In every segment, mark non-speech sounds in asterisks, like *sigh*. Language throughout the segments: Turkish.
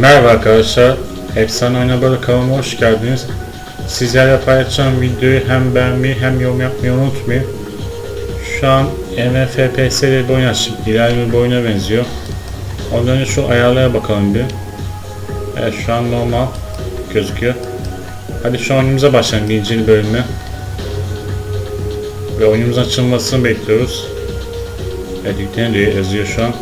Merhaba arkadaşlar, Efsane Oyna Böyle kanalıma hoş geldiniz. Sizlerle paylaşacağım videoyu hem beğenmeyi hem yorum yapmayı unutmayın. Şu an MFPS bir oyun açtım. İleride bir oyuna benziyor. Ondan önce şu ayarlara bakalım bir. Evet şu an normal gözüküyor. Hadi şu oyunumuza başlayalım birinci bölümü. Ve oyunumuzun açılmasını bekliyoruz. Evet yükleniyor diye yazıyor şu an.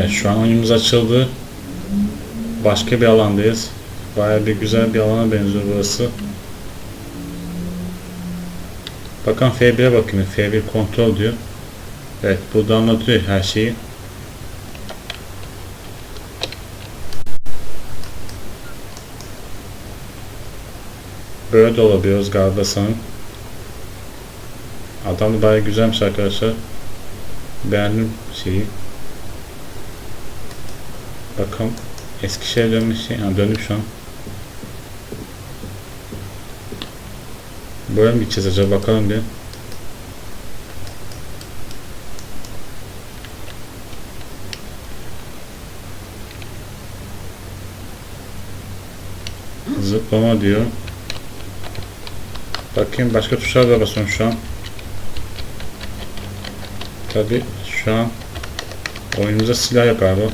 Evet şu an oyunumuz açıldı. Başka bir alandayız. Baya bir güzel bir alana benziyor burası. Bakın F1'e bakın. F1 kontrol diyor. Evet burada anlatıyor her şeyi. Böyle de olabiliyoruz galiba sanırım. Adam da baya güzelmiş arkadaşlar. Beğendim şeyi. Bakalım. Eskişehir dönmüş şey. Ha, döndük şu an. Böyle mi gideceğiz acaba bakalım bir. Zıplama diyor. Bakayım başka tuşlara da basıyorum şu an. Tabi şu an oyunumuza silah yok galiba.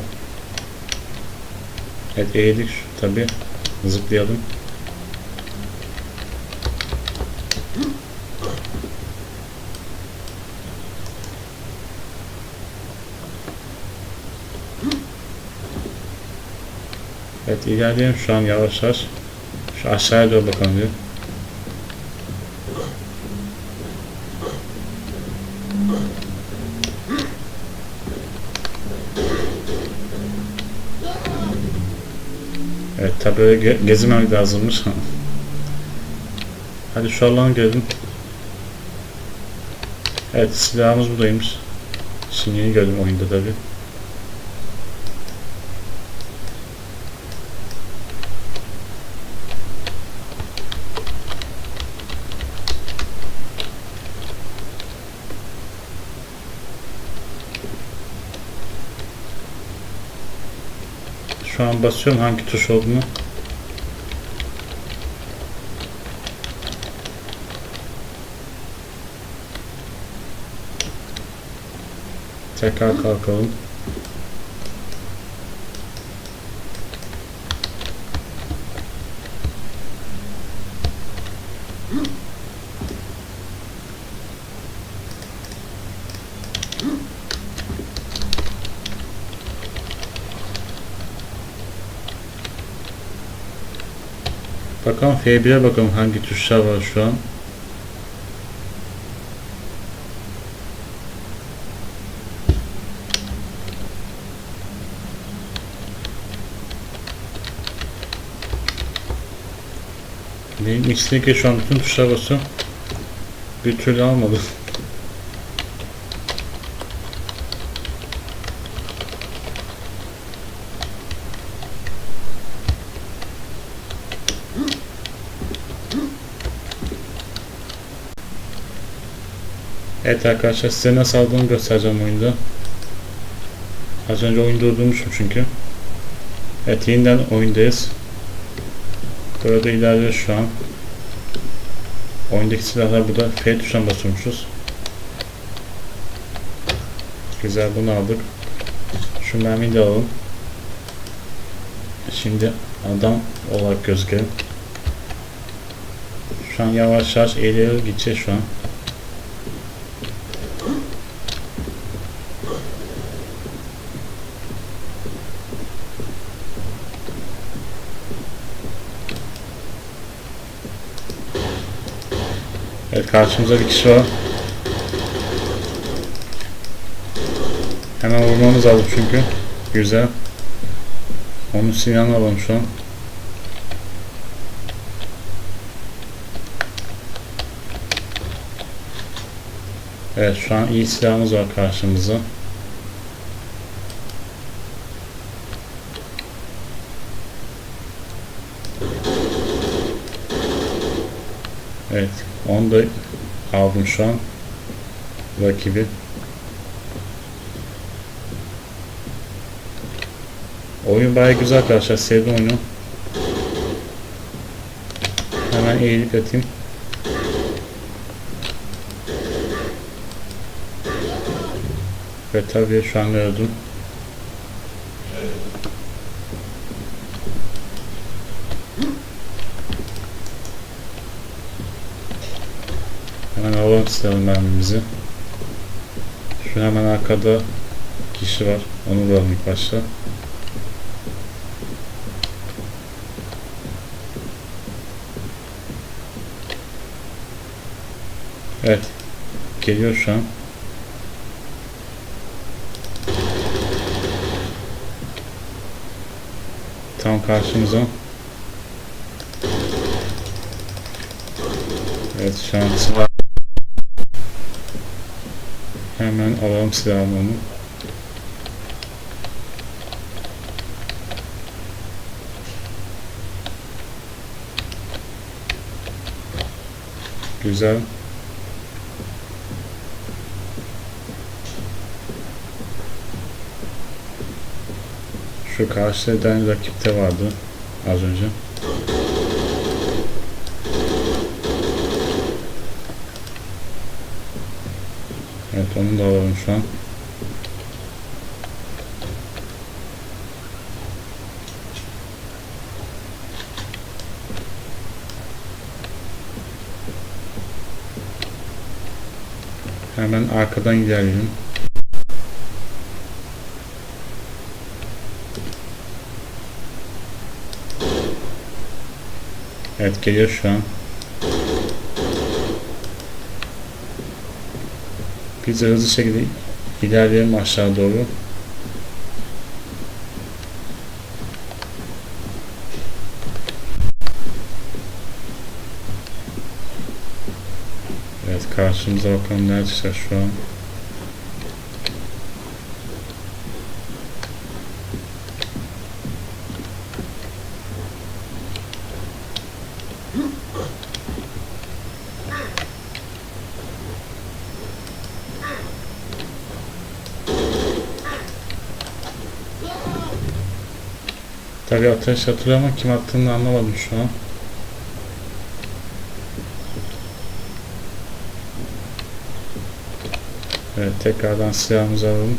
Evet eğildik tabi. Zıplayalım. Evet ilerleyelim şu an yavaş yavaş. Şu aşağıya doğru bakalım diyor. Evet tabi öyle ge gezmemek lazımmış. *laughs* Hadi şu alanı görelim. Evet silahımız buradaymış. Şimdi yeni gördüm oyunda tabi. Şu an basıyorum hangi tuş olduğunu. Tekrar kalkalım. Bakalım F1'e bakalım hangi tuşlar var şu an. Benim içindeki şu an bütün tuşlara basıyorum. Bir türlü almadı. *laughs* Evet arkadaşlar size nasıl aldığını göstereceğim oyunda. Az önce oyun durdurmuşum çünkü. Evet yeniden oyundayız. Böyle ilerliyor şu an. Oyundaki silahlar burada F tuşuna basıyormuşuz. Güzel bunu aldık. Şu mermiyi de alalım. Şimdi adam olarak gözükelim. Şu an yavaş yavaş eğilerek gideceğiz şu an. Evet karşımıza bir kişi var. Hemen vurmamız lazım çünkü. Güzel. Onun silahını alalım şu an. Evet şu an iyi silahımız var karşımıza. Evet. Onu da aldım şu an. Rakibi. Oyun bayağı güzel arkadaşlar. Sevdim oyunu. Hemen eğilip yatayım. Ve tabii şu an öldüm. Hemen silahı mermimizi. Şu hemen arkada kişi var. Onu vuralım ilk başta. Evet. Geliyor şu an. Tam karşımıza. Evet şu an. Hemen alalım silahını onu. Güzel. Şu karşıdan rakipte vardı az önce. Evet onu da alalım şu an. Hemen arkadan ilerleyelim. Evet geliyor şu an. Biz de hızlı şekilde ilerleyelim aşağı doğru. Evet karşımıza bakalım nerede çıkacak şu an. Tabii ateş atıyor ama kim attığını anlamadım şu an. Evet tekrardan silahımızı alalım.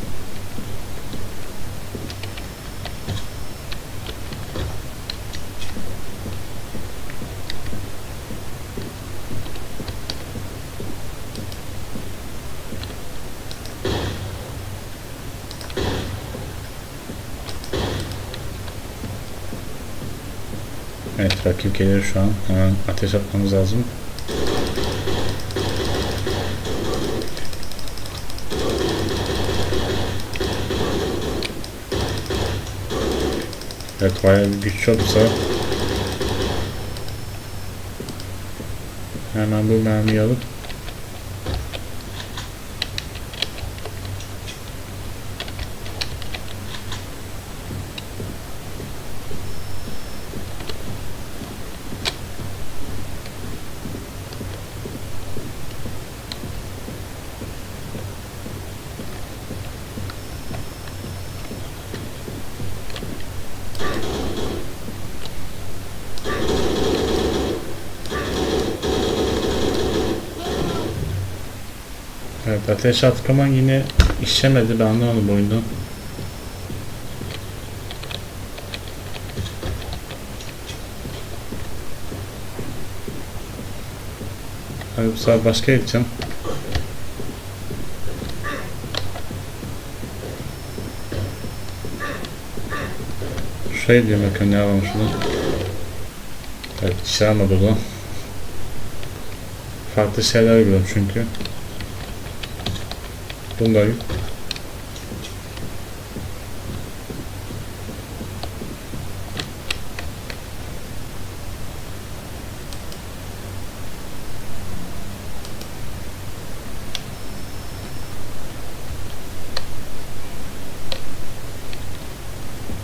Evet rakip gelir şu an. Hemen ateş atmamız lazım. Evet bayağı bir güç yoksa hemen bu mermiyi alıp ateş attık ama yine işlemedi ben anlamadım oyundan. Hadi bu sefer başka gideceğim. Şuraya diyeyim bakın ne yapalım şunu. Evet çağırmadı o zaman. Farklı şeyler görüyorum çünkü. Bunları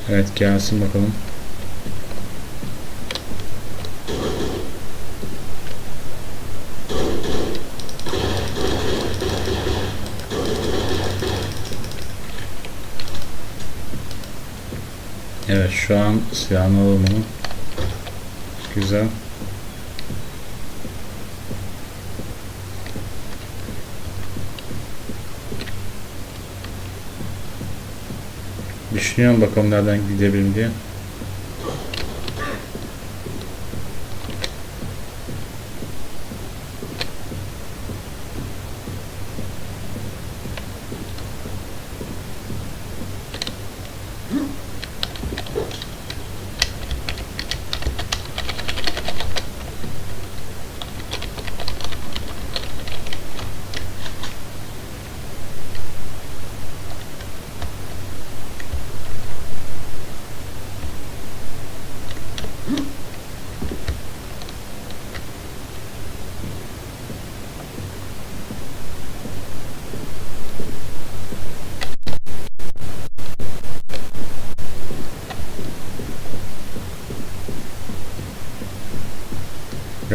Evet gelsin bakalım. An silahını alalım onu. Güzel. Düşünüyorum bakalım nereden gidebilirim diye.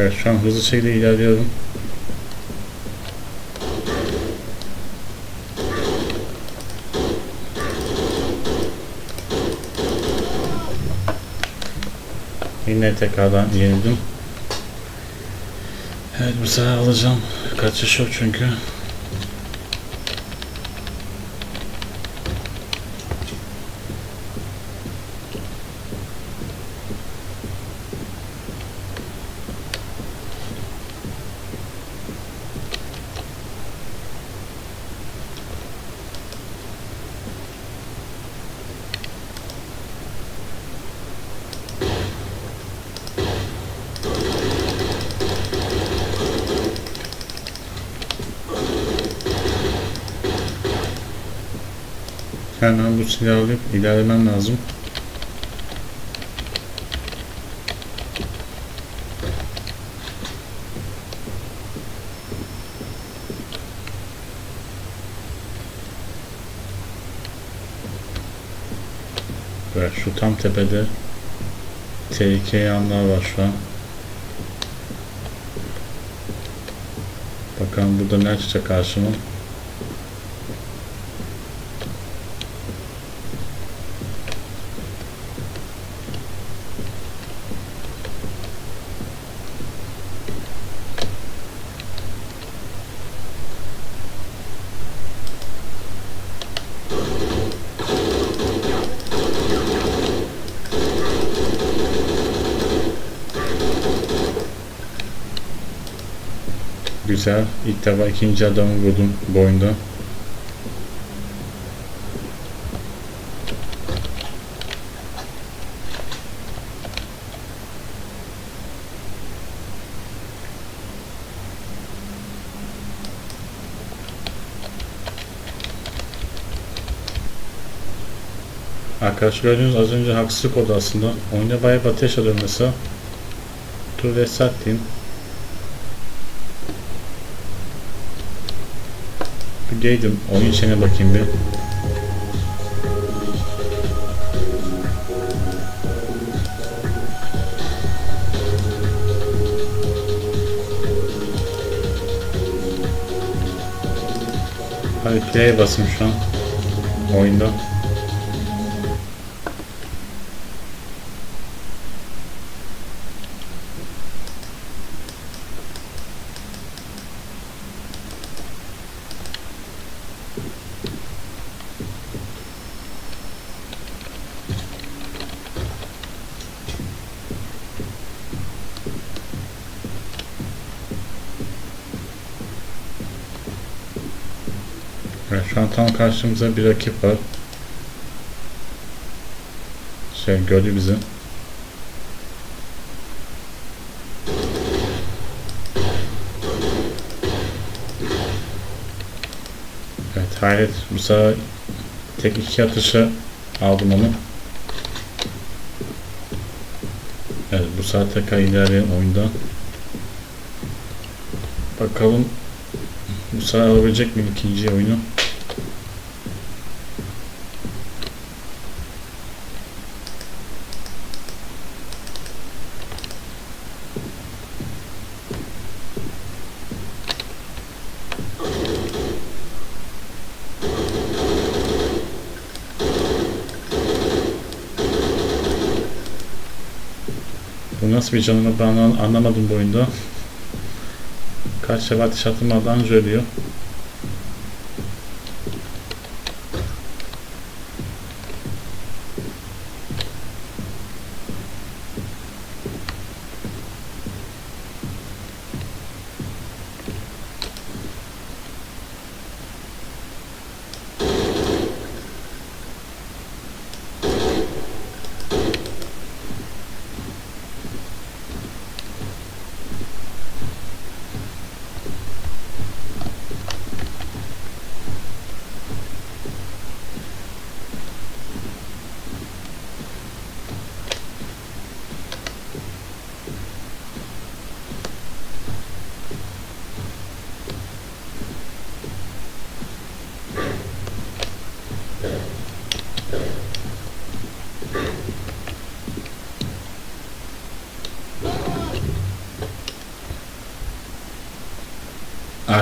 Evet şu an hızlı şekilde ilerliyorum. Yine tekrardan yenildim. Evet bu sefer alacağım. Kaçış yok çünkü. Hemen bu silahı alıp ilerlemem lazım. Evet şu tam tepede tehlikeli anlar var şu an. Bakalım burada ne çıkacak karşıma. Güzel. İlk defa ikinci adamı vurdum bu. Arkadaşlar gördüğünüz az önce haksızlık oldu aslında. Oyunda bayağı bir ateş alıyor mesela. Dur reset diyeyim. Geydim. Oyun içine bakayım bir. Hadi play'e basayım şu an. Oyunda. Evet, şu an tam karşımıza bir rakip var. Şey gördü bizi. Evet hayret bu sefer tek iki atışa aldım onu. Evet bu sefer tekrar ilerleyen oyunda. Bakalım sefer alabilecek miyim ikinci oyunu? Bu nasıl bir canlı ben anlamadım bu oyunda. Kaç sefer ateş atılmadan önce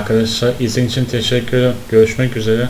Arkadaşlar izin için teşekkür ederim. Görüşmek üzere.